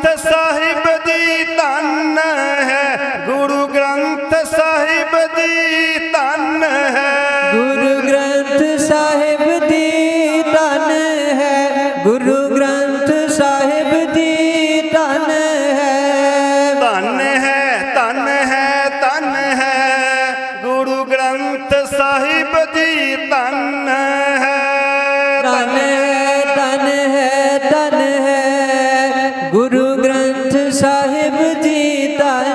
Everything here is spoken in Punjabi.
ਗ੍ਰੰਥ ਸਾਹਿਬ ਜੀ ਧੰਨ ਹੈ। ਗੁਰੂ ਗ੍ਰੰਥ ਸਾਹਿਬ ਜੀ ਧੰਨ ਹੈ। ਗੁਰੂ ਗ੍ਰੰਥ ਸਾਹਿਬ ਦੀ ਧਨ ਹੈ। ਗੁਰੂ ਗ੍ਰੰਥ ਸਾਹਿਬ ਦੀ ਧਨ ਹੈ। ਧੰਨ ਹੈ ਧੰਨ ਹੈ ਧੰਨ ਹੈ। ਗੁਰੂ ਗ੍ਰੰਥ ਸਾਹਿਬ ਜੀ ਧੰਨ ਹੈ। ਧਨ ਹੈ ਧਨ ਹੈ ਧਨ ਹੈ ਗੁਰੂ ਗ੍ਰੰਥ ਸਾਹਿਬ ਜੀ ਧਨ